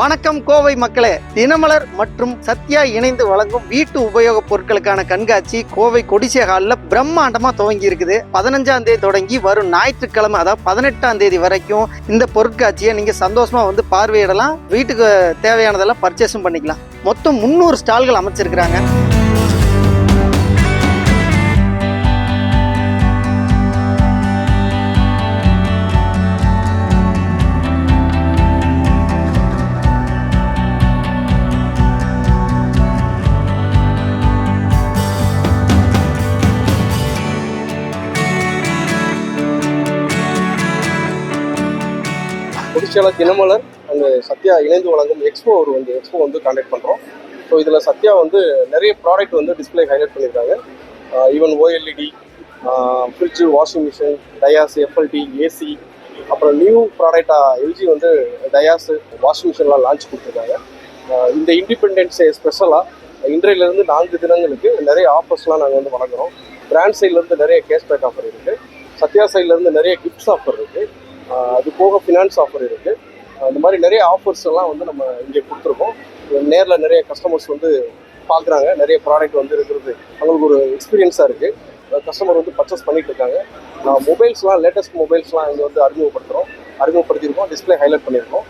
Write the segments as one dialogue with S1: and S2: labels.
S1: வணக்கம் கோவை மக்களே. தினமலர் மற்றும் சத்யா இணைந்து வழங்கும் வீட்டு உபயோகப் பொருட்களுக்கான கண்காட்சி கோவை கொடிசிய ஹாலில் பிரம்மாண்டமா துவங்கி இருக்குது. பதினஞ்சாம் தேதி தொடங்கி வரும் ஞாயிற்றுக்கிழமை அதாவது பதினெட்டாம் தேதி வரைக்கும் இந்த பொருட்காட்சியை நீங்க சந்தோஷமா வந்து பார்வையிடலாம். வீட்டுக்கு தேவையானதெல்லாம் பர்ச்சேஸும் பண்ணிக்கலாம். மொத்தம் முந்நூறு ஸ்டால்கள் அமைச்சிருக்கிறாங்க.
S2: புதுச்சேல தினமலர் அண்ட் சத்யா இணைந்து வழங்கும் எக்ஸ்போ ஒரு வந்து எக்ஸ்போ வந்து கான்டாக்ட் பண்ணுறோம் ஸோ இதில் சத்யா வந்து நிறைய ப்ராடக்ட் வந்து டிஸ்ப்ளே ஹைலைட் பண்ணியிருக்காங்க even OLED fridge washing machine Dios FLT AC அப்புறம் நியூ ப்ராடக்டாக எல்ஜி வந்து டயாஸ் வாஷிங் மிஷின்லாம் லான்ச் கொடுத்துருக்காங்க. இந்த இண்டிபெண்டன்ஸ் டே ஸ்பெஷலாக இன்றையிலேருந்து நான்கு தினங்களுக்கு நிறைய ஆஃபர்ஸ்லாம் நாங்கள் வந்து வழங்குறோம். பிராண்ட் சைட்லேருந்து நிறைய கேஷ்பேக் ஆஃபர் இருக்குது சத்யா சைட்லேருந்து நிறைய கிஃப்ட்ஸ் ஆஃபர் இருக்குது அது போக ஃபினான்ஸ் ஆஃபர் இருக்குது அந்த மாதிரி நிறைய ஆஃபர்ஸ் எல்லாம் வந்து நம்ம இங்கே கொடுத்துருக்கோம். நேரில் நிறைய கஸ்டமர்ஸ் வந்து பார்க்குறாங்க நிறைய ப்ராடக்ட் வந்து இருக்கிறது. அவங்களுக்கு ஒரு எக்ஸ்பீரியன்ஸாக இருக்குது கஸ்டமர் வந்து பர்ச்சேஸ் பண்ணிட்டு இருக்காங்க. நான் மொபைல்ஸ்லாம் லேட்டஸ்ட் மொபைல்ஸ்லாம் இங்கே வந்து அறிமுகப்படுத்துகிறோம் அறிமுகப்படுத்தியிருக்கோம். டிஸ்ப்ளே ஹைலைட் பண்ணியிருக்கோம்.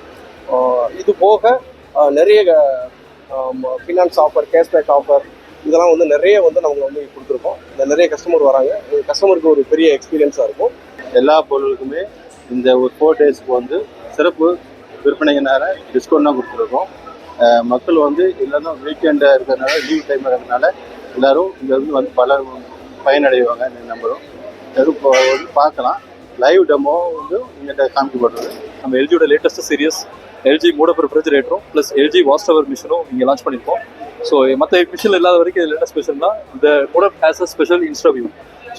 S2: இது போக நிறைய ஃபினான்ஸ் ஆஃபர் கேஷ்பேக் ஆஃபர் இதெல்லாம் வந்து நிறைய வந்து நம்ம வந்து கொடுத்துருக்கோம். நிறைய கஸ்டமர் வராங்க. கஸ்டமருக்கு ஒரு பெரிய எக்ஸ்பீரியன்ஸாக இருக்கும்.
S3: எல்லா பொருளுக்குமே இந்த ஒரு ஃபோர் டேஸ்க்கு வந்து சிறப்பு விற்பனைங்கனால டிஸ்கவுண்ட்லாம் கொடுத்துருக்கோம். மக்கள் வந்து இல்லைன்னா வீக்கெண்டாக இருக்கிறதுனால லீவ் டைம் இருக்கிறதுனால எல்லோரும் இங்கே வந்து வந்து பல பயனடைவாங்க நம்பரும் எதுவும் இப்போ வந்து பார்க்கலாம். லைவ் டெமோ வந்து இங்கிட்ட காமிக்கப்படுறது
S4: நம்ம எல்ஜியோட லேட்டஸ்ட் சீரியஸ் எல்ஜி மூடப் ரெஃப்ரிஜரேட்டரும் ப்ளஸ் எல்ஜி வாஷ் டவர் மிஷினும் இங்கே லான்ச் பண்ணியிருக்கோம். ஸோ மற்ற மிஷின் இல்லாத வரைக்கும் இதில் என்ன ஸ்பெஷல்னா இந்த MoodUP has a special InstaView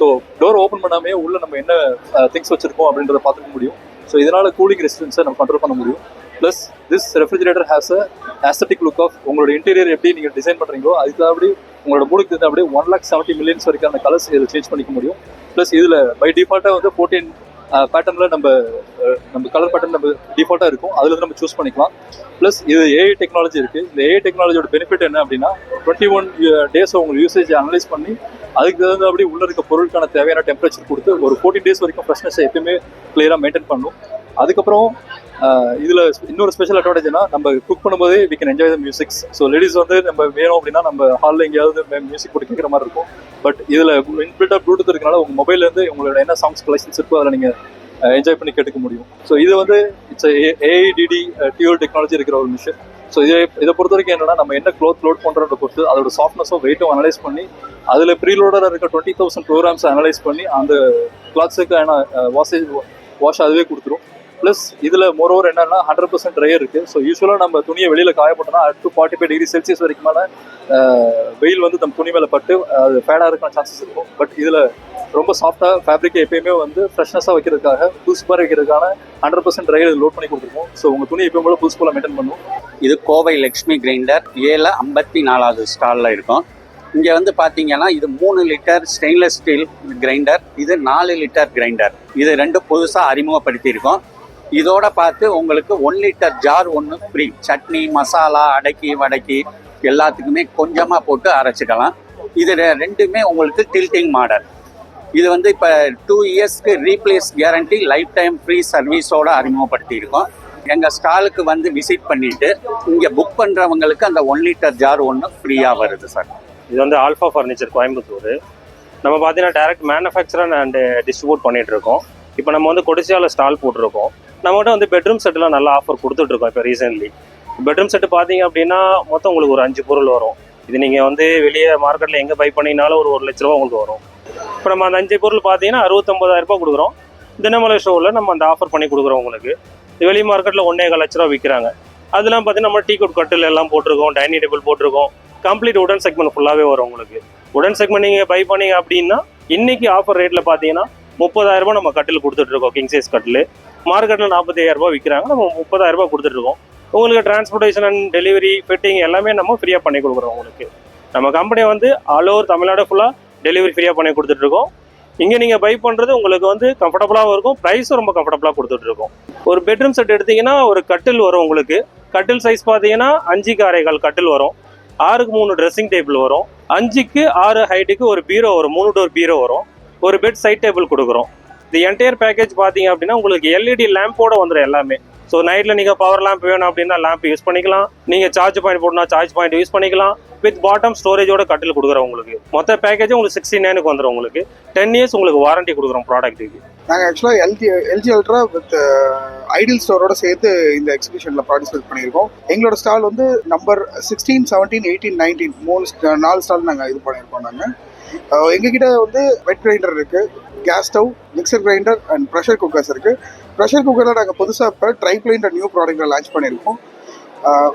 S4: so door open பண்ணாமே உள்ள நம்ம என்ன uh, திங்ஸ் வச்சிருக்கோம் அப்படின்றத பார்த்துக்க முடியும். ஸோ இதனால கூலிங் ரெசிஸ்டன்ஸை நம்ம கண்ட்ரோல் பண்ண முடியும். Plus this refrigerator has a aesthetic look of உங்களோட இன்டீரியர் எப்படி நீங்கள் டிசைன் பண்ணுறீங்களோ அதுக்கு அப்படி உங்களோட மூடுக்கு தகுந்த அப்படியே ஒன் லேக் செவன்ட்டி மில்லியன்ஸ் வரைக்கும் அந்த கலர்ஸ் இதில் சேஞ்ச் பண்ணிக்க முடியும். ப்ளஸ் இதில் பை டிஃபால்ட்டாக வந்து ஃபோர்டீன் பேட்டர்னில் uh, நம்ம uh, நம்ம கலர் பேட்டர்ன் நம்ம டிஃபால்ட்டாக இருக்கும். அதில் நம்ம சூஸ் பண்ணிக்கலாம். ப்ளஸ் இது ஏஐ டெக்னாலஜி இருக்குது இந்த ஏஐ டெக்னாலஜியோட பெனிஃபிட் என்ன அப்படின்னா டுவெண்ட்டி ஒன் டேஸ் உங்களுக்கு யூசேஜ் அனலைஸ் பண்ணி அதுக்கு தகுந்த அப்படி உள்ள இருக்க பொருளுக்கான தேவையான டெம்பரேச்சர் கொடுத்து ஒரு ஃபோர்டீன் டேஸ் வரைக்கும் ஃப்ரெஷ்னஸ் எப்பயுமே கிளியராக மெயின்டைன் பண்ணும். அதுக்கப்புறம் இதில் இன்னொரு ஸ்பெஷல் அட்வான்டேஜ்னா நம்ம குக் பண்ணும்போதே we can enjoy the musics so ladies வந்து நம்ம வேணும் அப்படின்னா நம்ம ஹாலில் எங்கேயாவது மியூசிக் போட்டு கேட்குற மாதிரி இருக்கும். பட் இதில் இன்பில்டாக ப்ளூடூத் இருக்கனால உங்கள் மொபைல்லேருந்து உங்களோட என்ன சாங்ஸ் கலெக்ஷன்ஸ் இருக்கோ அதில் நீங்கள் என்ஜாய் பண்ணி கேட்டுக்க முடியும். ஸோ இது வந்து இட்ஸ் ஏஐடிடி டியூல் டெக்னாலஜி இருக்கிற ஒரு மிஷின் ஸோ இதை இதை பொறுத்த வரைக்கும் என்னன்னா நம்ம என்ன க்ளோத் லோட் பண்ணுறத பொறுத்து அதோட சாஃப்ட்னஸும் வெயிட்டும் அனலைஸ் பண்ணி அதில் ப்ரீலோடராக இருக்க டுவெண்ட்டி தௌசண்ட் ப்ரோக்ராம்ஸ் அனலைஸ் பண்ணி அந்த கிளாத்ஸுக்கான வாஷேஜ் வாஷ் அதுவே கொடுத்துரும். ப்ளஸ் இதில் மோரோவர் என்னன்னா ஹண்ட்ரட் பர்சன்ட் ட்ரையர் இருக்குது ஸோ யூஸ்வலாக நம்ம துணியை வெளியில் காய போட்டோம்னா up to forty five degree Celsius வரைக்கும் மேலே வெயில் வந்து நம்ம துணி மேலே பட்டு அது ஃபேடாக இருக்கான சான்சஸ் இருக்கும். பட் இதில் ரொம்ப சாஃப்டாக ஃபேப்ரிக்கை எப்பயுமே வந்து ஃப்ரெஷ்னஸாக வைக்கிறதுக்காக புதுசு மாதிரி வைக்கிறதுக்கான ஹண்ட்ரட் பர்சன்ட் ரயில் லோட் பண்ணி கொடுத்துருக்கோம். ஸோ உங்கள் துணி எப்பயும் போல புதுசு போல மெயின்டைன் பண்ணும்
S5: இது கோவை லக்ஷ்மி கிரைண்டர் ஏழு ஐம்பத்தி நாலாவது ஸ்டாலில் இருக்கும். இங்கே வந்து பார்த்தீங்கன்னா இது மூணு லிட்டர் ஸ்டெயின்லெஸ் ஸ்டீல் கிரைண்டர் இது நாலு லிட்டர் கிரைண்டர் இது ரெண்டும் புதுசாக அறிமுகப்படுத்தியிருக்கோம். இதோட பார்த்து உங்களுக்கு ஒன் லிட்டர் ஜார் ஒன்று ஃப்ரீ சட்னி மசாலா அடக்கி வடக்கி எல்லாத்துக்குமே கொஞ்சமாக போட்டு அரைச்சிக்கலாம். இது ரெண்டுமே உங்களுக்கு டில்டிங் மாடல் இது வந்து இப்போ டூ இயர்ஸ்க்கு replace guarantee life time free சர்வீஸோட அறிமுகப்படுத்தியிருக்கோம். எங்கள் ஸ்டாலுக்கு வந்து விசிட் பண்ணிட்டு இங்கே புக் பண்ணுறவங்களுக்கு அந்த ஒன் லிட்டர் ஜார் ஒன்று ஃப்ரீயாக வருது சார்
S6: இது வந்து ஆல்ஃபா ஃபர்னிச்சர் கோயம்புத்தூர். நம்ம பார்த்தீங்கன்னா டேரக்ட் மேனுஃபேக்சராக அண்ட் டிஸ்ட்ரிபியூட் பண்ணிட்டு இருக்கோம் இப்போ நம்ம வந்து கொடிசியாவில் ஸ்டால் போட்டிருக்கோம். நம்மகிட்ட வந்து பெட்ரூம் செட்டெலாம் நல்லா ஆஃபர் கொடுத்துட்ருக்கோம் இப்போ ரீசென்ட்லி பெட்ரூம் செட்டு பார்த்தீங்க அப்படின்னா மொத்தம் உங்களுக்கு ஒரு அஞ்சு பொருள் வரும். இது நீங்கள் வந்து வெளியே மார்க்கெட்டில் எங்கே பை பண்ணினாலும் ஒரு ஒரு லட்ச ரூபா உங்களுக்கு வரும். இப்போ நம்ம அந்த அஞ்சு பொருள் பார்த்தீங்கன்னா அறுபத்தொம்பதாயிரம் ரூபாய் கொடுக்குறோம். தினமலை ஷோவில் நம்ம அந்த ஆஃபர் பண்ணி கொடுக்குறோம் உங்களுக்கு. வெளி மார்க்கெட்டில் ஒன்றே கால் லட்ச ரூபா விற்கிறாங்க அதெல்லாம் பார்த்தீங்கன்னா நம்ம டீ குட் கட்டில் எல்லாம் போட்டிருக்கோம் டைனிங் டேபிள் போட்டிருக்கோம். கம்ப்ளீட் உடன் செக்மெண்ட் ஃபுல்லாகவே வரும் உங்களுக்கு. உடன் செக்மெண்ட் நீங்கள் பை பண்ணீங்க அப்படின்னா இன்னைக்கு ஆஃபர் ரேட்டில் பார்த்தீங்கன்னா முப்பதாயிரம் ரூபாய் நம்ம கட்டில் கொடுத்துட்ருக்கோம் கிங் சைஸ் கட்டில் மார்க்கெட்டில் நாற்பத்தி ரூபாய் விற்கிறாங்க நம்ம முப்பதாயிரம் ரூபாய் உங்களுக்கு டிரான்ஸ்போர்ட்டேஷன் அண்ட் டெலிவரி ஃபிட்டிங் எல்லாமே நம்ம ஃப்ரீயாக பண்ணி கொடுக்குறோம் உங்களுக்கு. நம்ம கம்பெனி வந்து ஆல் ஓவர் தமிழ்நாடு ஃபுல்லாக டெலிவரி ஃப்ரீயாக பண்ணி கொடுத்துட்ருக்கோம். இங்கே நீங்கள் பை பண்ணுறது உங்களுக்கு வந்து கம்ஃபர்டபுளாகவும் இருக்கும். ப்ரைஸும் ரொம்ப கம்ஃபர்டபுளாக கொடுத்துட்ருக்கோம். ஒரு பெட்ரூம் செட் எடுத்திங்கன்னா ஒரு கட்டில் வரும் உங்களுக்கு. கட்டில் சைஸ் பார்த்தீங்கன்னா அஞ்சுக்கு அரைகால் கட்டில் வரும். ஆறுக்கு மூணு ட்ரெஸ்ஸிங் டேபிள் வரும். அஞ்சுக்கு ஆறு ஹைட்டுக்கு ஒரு பீரோ வரும். மூணு டோர் பீரோ வரும். ஒரு பெட் சைட் டேபிள் கொடுக்குறோம். இந்த என்டையர் பேக்கேஜ் பார்த்தீங்க அப்படின்னா உங்களுக்கு எல்இடி லேம்போட வந்துடும் எல்லாமே. ஸோ நைட்டில் நீங்கள் பவர் லேம்ப் வேணும் அப்படின்னா லேம்ப் யூஸ் பண்ணிக்கலாம். நீங்கள் சார்ஜ் பாயிண்ட் போடணும் சார்ஜ் பாயிண்ட் யூஸ் பண்ணிக்கலாம். வித் பாட்டம் ஸ்டோரேஜோட கட்டில் கொடுக்குறோம் உங்களுக்கு. மொத்த பேக்கேஜ் உங்களுக்கு சிக்ஸ்டி நைனுக்கு வந்துடும் உங்களுக்கு. டென் இயர்ஸ் உங்களுக்கு வாரண்டி கொடுக்குறோம் ப்ராடக்ட்டுக்கு
S7: நாங்கள் ஆக்சுவலாக LG LG ultra with ideal ஸ்டோரோட சேர்த்து இந்த எக்ஸிபிஷனில் பார்ட்டிசிபேட் பண்ணியிருக்கோம். எங்களோட ஸ்டால் வந்து number sixteen seventeen eighteen nineteen மூணு நாலு ஸ்டால் நாங்கள் இது பண்ணியிருக்கோம் நாங்கள் uh, எங்ககிட்ட வந்து வெட் கிரைண்டர் இருக்குது gas stove mixer grinder and pressure cookers இருக்குது ப்ரெஷர் குக்கரில் நாங்கள் புதுசாக இப்போ ட்ரைப்ளைன்ற நியூ ப்ராடக்ட்டை லான்ச் பண்ணியிருக்கோம்.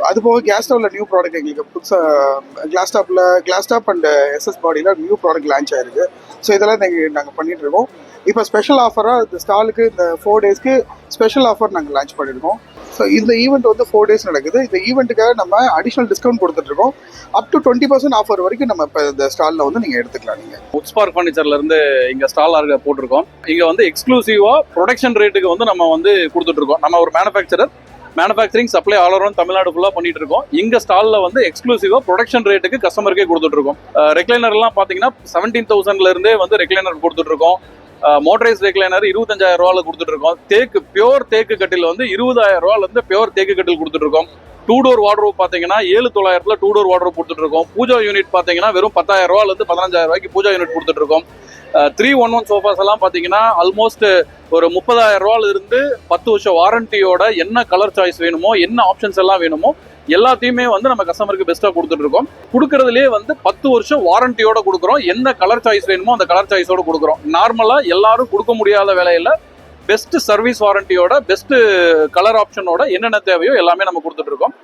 S7: அது போக கேஸ் ஸ்டவ்வில் நியூ ப்ராடக்ட் எங்களுக்கு புதுசாக கிளாஸ் டாப்பில் கிளாஸ் டாப் அண்ட் எஸ்எஸ் பாடியில் நியூ ப்ராடக்ட் லான்ச் ஆயிருக்கு. ஸோ இதெல்லாம் நாங்கள் நாங்கள் பண்ணிகிட்ருக்கோம் இருக்கோம். இப்போ ஸ்பெஷல் ஆஃபராக இந்த ஸ்டாலுக்கு இந்த ஃபோர் டேஸ்க்கு ஸ்பெஷல் ஆஃபர் நாங்கள் லான்ச் பண்ணியிருக்கோம். ஸோ இந்த ஈவெண்ட் வந்து ஃபோர் டேஸ் நடக்குது. இந்த ஈவெண்ட்டுக்காக நம்ம அடிஷ்னல் டிஸ்கவுண்ட் கொடுத்துட்ருக்கோம் up to twenty percent offer வரைக்கும் நம்ம இப்போ இந்த ஸ்டாலில் வந்து நீங்கள் எடுத்துக்கலாம் நீங்கள்
S8: உட்ஸ் பார்க் ஃபர்னிச்சர்லேருந்து இங்கே ஸ்டால் போட்டிருக்கோம். இங்கே வந்து எக்ஸ்க்ளூசிவாக ப்ரொடக்ஷன் ரேட்டுக்கு வந்து நம்ம வந்து கொடுத்துட்ருக்கோம் நம்ம ஒரு manufacturer manufacturing supply all around Tamil Nadu ஃபுல்லாக பண்ணிட்டு இருக்கோம். இங்க ஸ்டாலில் வந்து எக்ஸ்க்ளூசிவாக ப்ரொடக்ஷன் ரேட்டுக்கு கஸ்டமருக்கே கொடுத்துட்டு இருக்கோம். பார்த்தீங்கன்னா செவன்டீன் தௌசண்ட்லேருந்தே வந்து ரெக்லைனர் கொடுத்துட்டு இருக்கோம். மோட்டரைஸ் ரெக்லைனர் இருபத்தஞ்சாயிரம் ரூபால கொடுத்துட்டு இருக்கோம். தேக்கு பியோர் தேக்கு கட்டில் வந்து இருபதாயிரம் ரூபாலேருந்து பியோர் தேக்கு கட்டில் கொடுத்துட்டு இருக்கோம். டூ டோர் வார்ட்ரோப் பார்த்தீங்கன்னா ஏழு தொள்ளாயிரத்துல டூ டோர் வார்ட்ரோப் கொடுத்துட்டு இருக்கோம் பூஜா யூனிட் பார்த்தீங்கன்னா வெறும் பத்தாயிரம் ரூபால இருந்து பதினஞ்சாயிரம் ரூபாய்க்கு பூஜா யூனிட் கொடுத்துட்டு இருக்கோம் த்ரீ ஒன் ஒன் சோஃபாஸ் எல்லாம் பார்த்தீங்கன்னா ஆல்மோஸ்ட் ஒரு முப்பதாயிரம் ரூபாயிலிருந்து இருந்து பத்து வருஷம் வாரண்டியோட என்ன கலர் சாய்ஸ் வேணுமோ என்ன ஆப்ஷன்ஸ் எல்லாம் வேணுமோ எல்லாத்தையுமே வந்து நம்ம கஸ்டமருக்கு பெஸ்ட்டாக கொடுத்துட்டு இருக்கோம் கொடுக்கறதுலேயே வந்து பத்து வருஷம் வாரண்டியோட கொடுக்குறோம். எந்த கலர் சாய்ஸ் வேணுமோ அந்த கலர் சாய்ஸோட கொடுக்குறோம். நார்மலாக எல்லாரும் கொடுக்க முடியாத வேலையில் பெஸ்ட் சர்வீஸ் வாரண்டியோட பெஸ்ட் கலர் ஆப்ஷனோட என்னென்ன தேவையோ எல்லாமே நம்ம கொடுத்துட்டு இருக்கோம்.